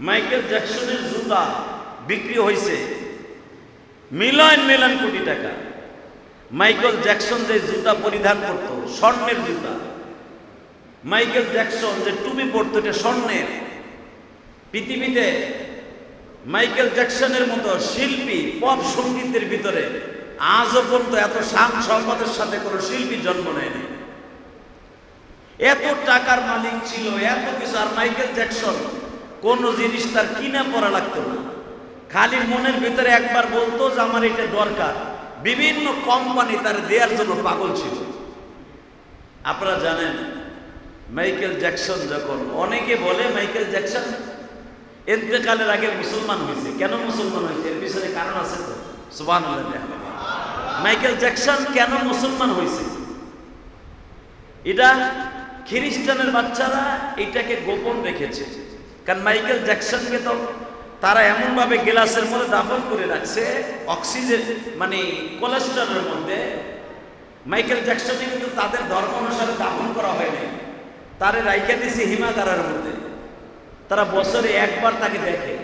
Michael জ্যাকসনের জুতা বিক্রি হয়েছে মিলিয়ন মিলিয়ন কোটি টাকা। মাইকেল জ্যাকসন যে জুতা পরিধান করত, স্বর্ণের জুতা। মাইকেল জ্যাকসন যে টুপি পরতো, এটা স্বর্ণের। পৃথিবীতে মাইকেল জ্যাকসনের মতো শিল্পী, পপ সঙ্গীতের ভিতরে আজও পর্যন্ত এত শান সম্পদের সাথে কোনো শিল্পী জন্ম নেয়নি এত টাকার মালিক ছিল, এত কিছু। আর মাইকেল জ্যাকসন কোন জিনিস তার কিনা পড়া লাগতো না। খালি মনের ভিতরে একবার বলতো যে আমার এটা দরকার। বিভিন্ন কোম্পানি তার দেওয়ার জন্য পাগল ছিল। আপনারা জানেন মাইকেল জ্যাকসন যখন, অনেকে বলে মাইকেল জ্যাকসন এতেকালের আগে মুসলমান হয়েছে। কেন মুসলমান হয়েছে? এর পিছনে কারণ আছে তো। সুবান মাইকেল জ্যাকসন কেন মুসলমান হয়েছে? এটা খ্রিস্টানের বাচ্চারা এটাকে গোপন রেখেছে। কারণ মাইকেল জ্যাকসনকে তো তারা এমনভাবে গ্লাসের মধ্যে দাফন করে রাখছে, অক্সিজেন মানে কোলেস্ট্রলের মধ্যে। মাইকেল জ্যাকসনকে কিন্তু তাদের ধর্ম অনুসারে দাফন করা হয়নি। তারে রাইখে দিছে হিমাগারের মধ্যে। তারা বছরে একবার তাকে দেখে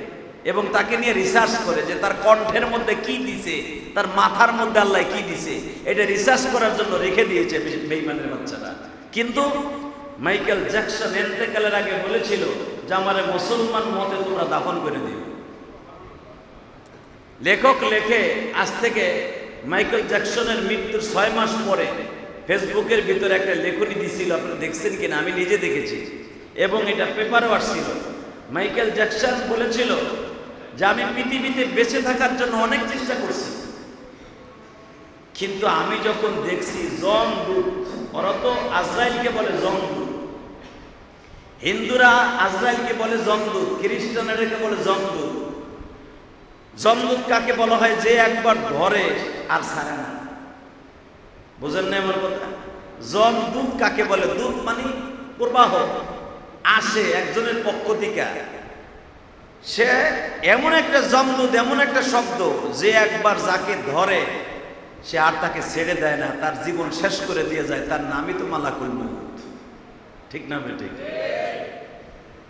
এবং তাকে নিয়ে রিসার্চ করে যে তার কণ্ঠের মধ্যে কি দিছে, তার মাথার মধ্যে আল্লাহ কি দিছে। এটা রিসার্চ করার জন্য রেখে দিয়েছে বেইমানের বাচ্চারা। কিন্তু মাইকেল জ্যাকসন এন্তেকালের আগে বলেছিল যে, আমার মুসলমান মতে তোমরা দাফন করে দিও। লেখক লেখে আজ থেকে মাইকেল জ্যাকসনের মৃত্যুর ছয় মাস পরে ফেসবুকের ভিতরে একটা লেখনী দিছিল আপনি দেখছেন কিনা? আমি নিজে দেখেছি। এবং এটা পেপারও আসছিল। মাইকেল জ্যাকসন বলেছিল যে, আমি পৃথিবীতে বেঁচে থাকার জন্য অনেক চেষ্টা করছি। কিন্তু আমি যখন দেখছি জম দূত ওরা তো আজরাইলকে বলে জমদূত হিন্দুরা আজরাইলকে বলে জমদূত, খ্রিস্টানেরকে বলে জমদূত। জমদূত কাকে বলা হয়? যে একবার ধরে আর ছাড়ে না। বুঝেন না আমার কথা? জমদূত কাকে বলে? দূত মানে প্রবাহ, আসে একজনের পক্ষ থেকে। সে এমন একটা জমদূত, এমন একটা শব্দ, যে একবার যাকে ধরে, সে আর তাকে ছেড়ে দেয় না। তার জীবন শেষ করে দিয়ে যায়। তার নামই তো মালাকুল মউত। ঠিক না ঠিক?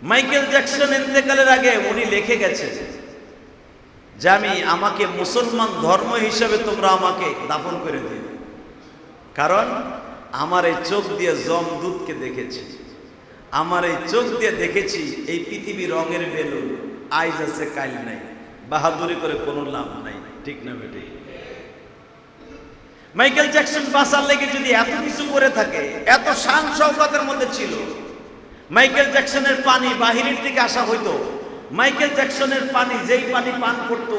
মাইকেল জ্যাকসন ইন্তেকালের আগে উনি লিখে গেছে যে আমি আমাকে মুসলমান ধর্ম হিসেবে তোমরা আমাকে দাফন করে দিও। কারণ আমার এই চোখ দিয়ে জমদূতকে দেখেছি। আমার এই চোখ দিয়ে দেখেছি এই পৃথিবী রঙের বেলুন, আইজ আছে কাল নাই, বাহাদুরি করে কোনো লাভ নাই, ঠিক না বেটে? মাইকেল জ্যাকসন বাসার লেগে যদি এত কিছু করে থাকে, এত শান শওকতের মধ্যে ছিল মাইকেল জ্যাকসনের পানি বাহিরের দিকে আসা হইতো। মাইকেল জ্যাকসনের পানি, যেই পানি পান করত,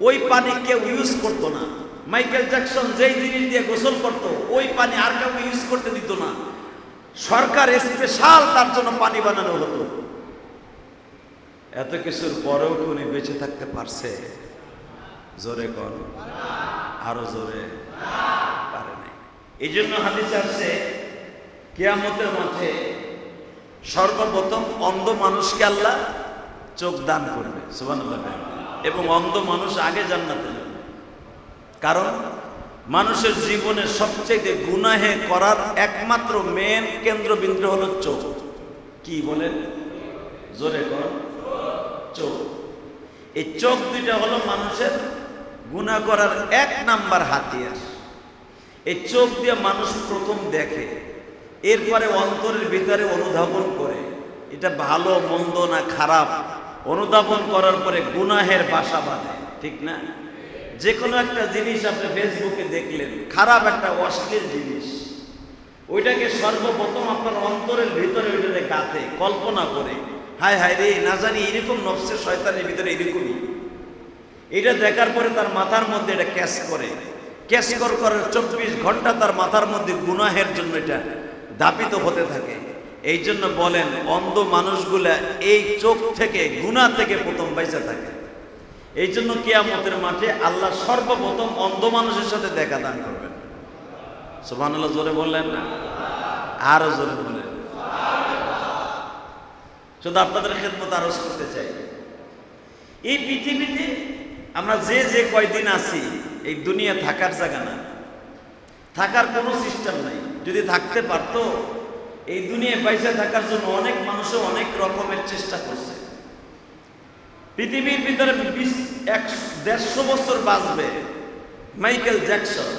ওই পানি কেউ ইউজ করতো না। মাইকেল জ্যাকসন যেই জিনিস দিয়ে গোসল করত, ওই পানি আর কেউ ইউজ করতে দিত না। সরকার স্পেশাল তার জন্য পানি বানানো হতো। এত কিছুর পরেও কি উনি বেঁচে থাকতে পারছে? জোরে কর আরও জোরে। পারে নাই। এই জন্য হাদিস আসছে, কেয়ামতের মাঠে সর্বপ্রথম অন্ধ মানুষকে আল্লাহ চোখ দান করবে, সুবহানাল্লাহ। এবং অন্ধ মানুষ আগে জান্নাতে যাবে। কারণ মানুষের জীবনে সবচেয়ে গুনাহে করার একমাত্র মেন কেন্দ্রবিন্দু হলো চোখ। কি বলেন? জোরে কর চোখ। এই চোখ দুইটা হলো মানুষের গুনাহ করার এক নাম্বার হাতিয়ার। এই চোখ দিয়ে মানুষ প্রথম দেখে। এরপরে অন্তরের ভিতরে অনুধাবন করে। এটা ভালো, মন্দ না খারাপ? অনুধাবন করার পরে গুনাহের বাসা বাঁধে, ঠিক না? যে কোনো একটা জিনিস আপনি ফেসবুকে দেখলেন, খারাপ একটা অশ্লীল জিনিস। ওইটাকে সর্বপ্রথম আপনার অন্তরের ভিতরে ওইটাকে গাতে কল্পনা করে হায় হায় রে, না জানি এরকম নফসের শয়তানের ভিতরে এরকমই। এটা দেখার পরে তার মাথার মধ্যে এটা ক্যাশ করে। ক্যাশ কর করার চব্বিশ ঘণ্টা তার মাথার মধ্যে গুনাহের জন্য এটা দাপিত হতে থাকে। এই জন্য বলেন, অন্ধ মানুষগুলা এই চোখ থেকে, গুণা থেকে প্রথম বাইসা থাকে। এই জন্য কিয়ামতের মাঠে আল্লাহ সর্বপ্রথম অন্ধ মানুষের সাথে দেখা দান করবেন। সুবহানাল্লাহ, জোরে বললেন না? আরও জোরে বলেন শুধু আপনাদের খেদমত আরজ করতে চাই। এই পৃথিবীতে আমরা যে যে কয়দিন আছি, এই দুনিয়া থাকার জায়গা না। থাকার কোনো সিস্টেম নাই। যদি থাকতে পারতো, এই দুনিয়ায় পয়সা থাকার জন্য অনেক মানুষও অনেক রকমের চেষ্টা করছে। পৃথিবীর ভিতরে দেড়শো বছর বাঁচবে মাইকেল জ্যাকসন।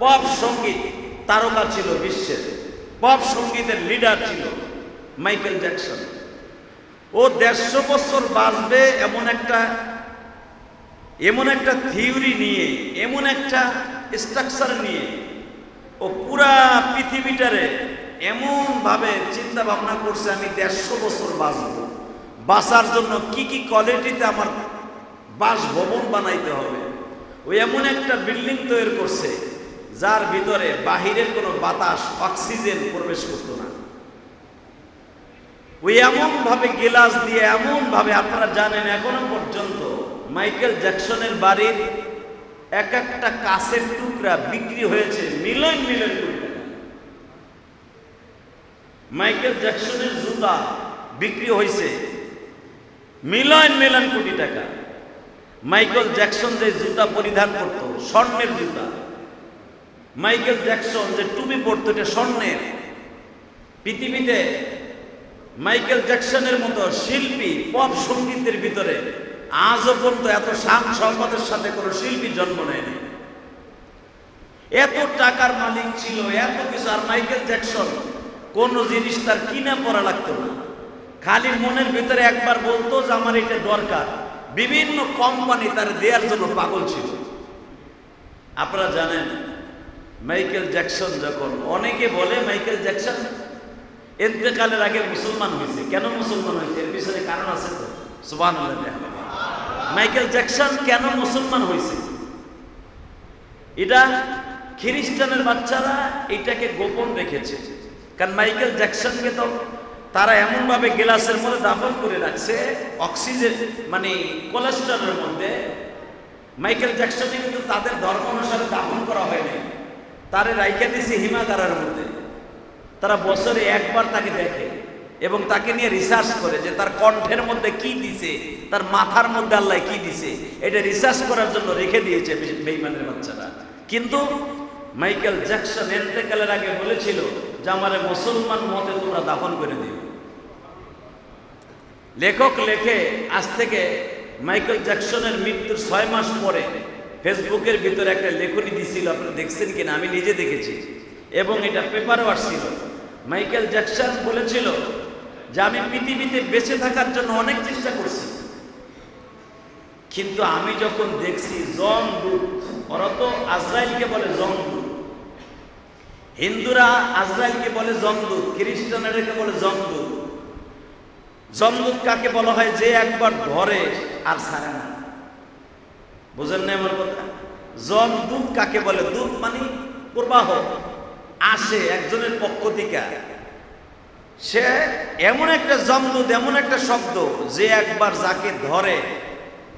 পপ সংগীত তারকা ছিল বিশ্বের, পপ সঙ্গীতের লিডার ছিল মাইকেল জ্যাকসন। ও দেড়শো বছর বাঁচবে এমন একটা এমন একটা থিওরি নিয়ে, এমন একটা স্ট্রাকচার নিয়ে ও পুরা পৃথিবীটারে এমন ভাবে চিন্তা ভাবনা করছে, আমি দেড়শো বছর বাঁচব। বাঁচার জন্য কি কি কোয়ালিটিতে আমার বাসভবন বানাইতে হবে ওই এমন একটা বিল্ডিং তৈরি করছে, যার ভিতরে বাহিরের কোনো বাতাস অক্সিজেন প্রবেশ করতো না। ওই এমন ভাবে গিলাস দিয়ে এমন ভাবে আপনারা জানেন এখনও পর্যন্ত মাইকেল জ্যাকসনের বাড়ির এক একটা কাছের টুকরা বিক্রি হয়েছে, মিলন মিলন মাইকেল জ্যাকসনের জুতা বিক্রি হয়েছে, মিলন মিলন কোটি টাকা। মাইকেল জ্যাকসন যে জুতা পরিধান করত, স্বর্ণের জুতা। মাইকেল জ্যাকসন যে টুপি পরত, এটা স্বর্ণের। পৃথিবীতে মাইকেল জ্যাকসনের মতো শিল্পী, পপ সঙ্গীতের ভিতরে আজও পর্যন্ত এত শান সম্পদের সাথে কোনো শিল্পী জন্ম নেয়নি এত টাকার মালিক ছিল, এত কিছু। আর মাইকেল জ্যাকসন, কোন জিনিস তার কিনা পড়া লাগতো না। খালি মনের ভিতরে একবার বলতো যে আমার এটা দরকার। বিভিন্ন কোম্পানি তার দেওয়ার জন্য পাগল ছিল। আপনারা জানেন, মাইকেল জ্যাকসন যখন, অনেকে বলে মাইকেল জ্যাকসন এতেকালের আগে মুসলমান হয়েছে। কেন মুসলমান হয়েছে? এর পিছনে কারণ আছে তো। সুবান মাইকেল জ্যাকসন কেন মুসলমান হয়েছে? এটা খ্রিস্টানের বাচ্চারা এটাকে গোপন রেখেছে। কারণ মাইকেল জ্যাকসনকে তো তারা এমনভাবে গ্লাসের মধ্যে দাফন করে রাখছে, অক্সিজেন মানে কোলেস্ট্রলের মধ্যে। মাইকেল জ্যাকসনকে কিন্তু তাদের ধর্ম অনুসারে দাফন করা হয়নি তারে রাইখা দিছে হিমাগারের মধ্যে। তারা বছরে একবার তাকে দেখে। এবং তাকে নিয়ে রিসার্চ করে যে তার কণ্ঠের মধ্যে কি দিছে, তার মাথার মধ্যে আল্লাহ কি দিছে, এটা রিসার্চ করার জন্য রেখে দিয়েছে বেইমানের বাচ্চারা। কিন্তু মাইকেল জ্যাকসন এন্তেকালের আগে বলেছিল যে, আমার মুসলমান মতে তোমরা দাফন করে দিও। লেখক লেখে আজ থেকে মাইকেল জ্যাকসনের মৃত্যুর ছয় মাস পরে ফেসবুকের ভিতরে একটা লেখনী দিছিল, আপনারা দেখছেন কিনা? আমি নিজে দেখেছি। এবং এটা পেপারও আসছিল মাইকেল জ্যাকসন বলেছিল যে আমি পৃথিবীতে বেঁচে থাকার জন্য অনেক চেষ্টা করছি। কিন্তু আমি যখন দেখছি জম দূত ওরা তো আজরাইলকে বলে জমদূত হিন্দুরা আজরাইলকে বলে জমদূত খ্রিস্টানেরকে বলে জমদূত জমদূত কাকে বলা হয়? যে একবার ধরে আর ছাড়ে না। বুঝেন না আমার কথা? জমদূত কাকে বলে? দূত মানে প্রবাহ, আসে একজনের পক্ষ থেকে। সে এমন একটা জমদূত, এমন একটা শব্দ যে একবার যাকে ধরে,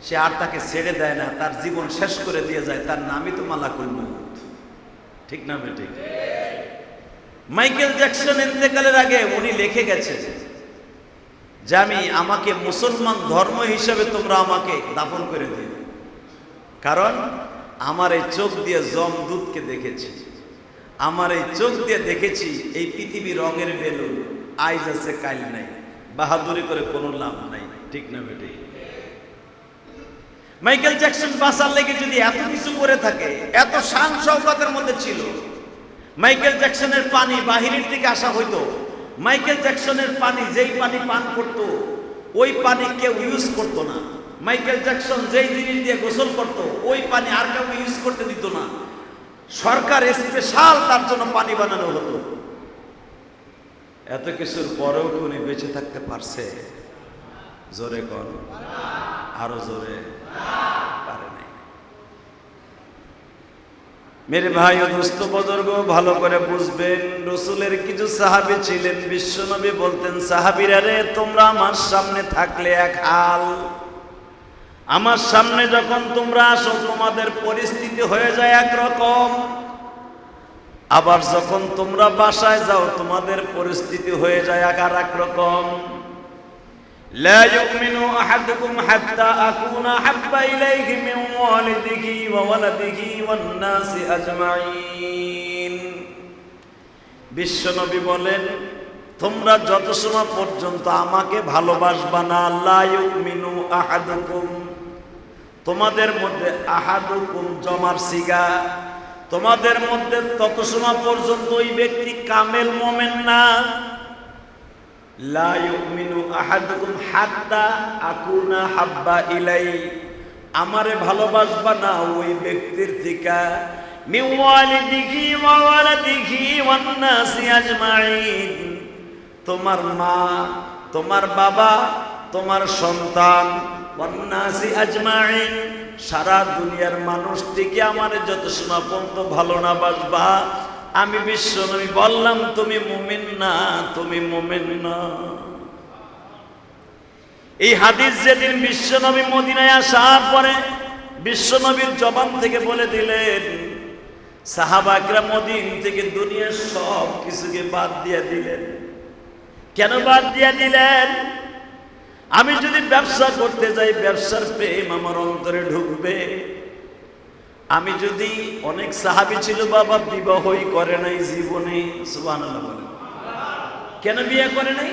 সে আর তাকে ছেড়ে দেয় না, তার জীবন শেষ করে দিয়ে যায়, তার নামই তো মালাকুল মউত। ঠিক না ঠিক মাইকেল জ্যাকসন ইন্তেকালের আগে উনি লিখে গেছে যে আমি আমাকে মুসলমান ধর্ম হিসেবে তোমরা আমাকে দাফন করে দিও। কারণ আমার এই চোখ দিয়ে জমদূতকে দেখেছি। আমার এই চোখ দিয়ে দেখেছি এই পৃথিবী রঙের বেলুন। আইজ আছে কাল নাই। বাহাদুরি করে কোনো লাভ নাই। ঠিক না বেটি? মাইকেল জ্যাকসন বাঁচার লেগে যদি এত কিছু করে থাকে, এত শান শওকতের মধ্যে ছিল, মাইকেল জ্যাকসনের পানি বাহিরের দিকে আসা হইতো। মাইকেল জ্যাকসনের পানি, যেই পানি পান করত, ওই পানি কেউ ইউজ করত না। মাইকেল জ্যাকসন যেই জিনিস দিয়ে গোসল করত, ওই পানি আর কেউ ইউজ করতে দিত না। সরকার স্পেশাল তার জন্য পানি বানানো হতো। এত কিছুর পরেও কি উনি বেঁচে থাকতে পারছে? জোরে কর আরও জোরে। পারে নাই। মেরে ভাই ও দোস্ত বজর্গ, ভালো করে বুঝবেন, রসুলের কিছু সাহাবি ছিলেন, বিশ্বনবী বলতেন, সাহাবিরা রে, তোমরা আমার সামনে থাকলে এক হাল। আমার সামনে যখন তোমরা আসো, তোমাদের পরিস্থিতি হয়ে যায় একরকম। আবার যখন তোমরা বাসায় যাও তোমাদের পরিস্থিতি হয়ে যায় আর এক রকম لا يؤمن أحدكم حتى أكون أحب إليه من والده وولده والناس أجمعين বিশ্বনবী বলেন তোমরা যত সময় পর্যন্ত আমাকে ভালোবাসবা না আল্লাহ মিনু আহাদুকুম তোমাদের মধ্যে আহাদুকুম জমার সিগা তোমাদের মধ্যে তত সময় পর্যন্ত ওই ব্যক্তি কামেল মোমেন না। আমারে ভালোবাসবা না ওই ব্যক্তির তোমার মা, তোমার বাবা, তোমার সন্তান সারা দুনিয়ার মানুষ থেকে আমার যত সময় পর্যন্ত ভালো না বাসবা, আমি বিশ্ব নবী বললাম, তুমি মুমিন না, তুমি মুমিন না। এই হাদিস যেদিন বিশ্বনবী মদিনায় আসার পরে বিশ্বনবীর জবান থেকে বলে দিলেন সাহাবাকরা মদিন থেকে দুনিয়ার সব কিছুকে বাদ দিয়ে দিলেন। কেন বাদ দিয়ে দিলেন? আমি যদি ব্যবসা করতে যাই, ব্যবসার প্রেম আমার অন্তরে ঢুকবে। আমি যদি অনেক সাহাবি ছিল, বাবা বিবাহই করে নাই জীবনে। বলেন। কেন বিয়ে করে নাই?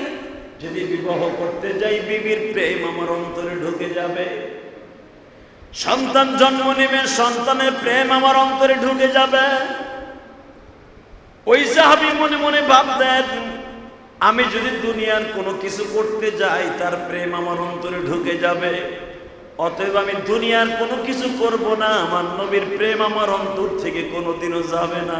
যদি বিবাহ করতে যাই, বিবির প্রেম আমার অন্তরে ঢুকে যাবে। সন্তান জন্ম নেবে, সন্তানের প্রেম আমার অন্তরে ঢুকে যাবে। ওই সাহাবি মনে মনে ভাবতেন আমি যদি দুনিয়ার কোনো কিছু করতে যাই, তার প্রেম আমার অন্তরে ঢুকে যাবে অতএব আমি দুনিয়ার কোনো কিছু করব না, আমার নবীর প্রেম আমার অন্তর থেকে কোনোদিনও যাবে না।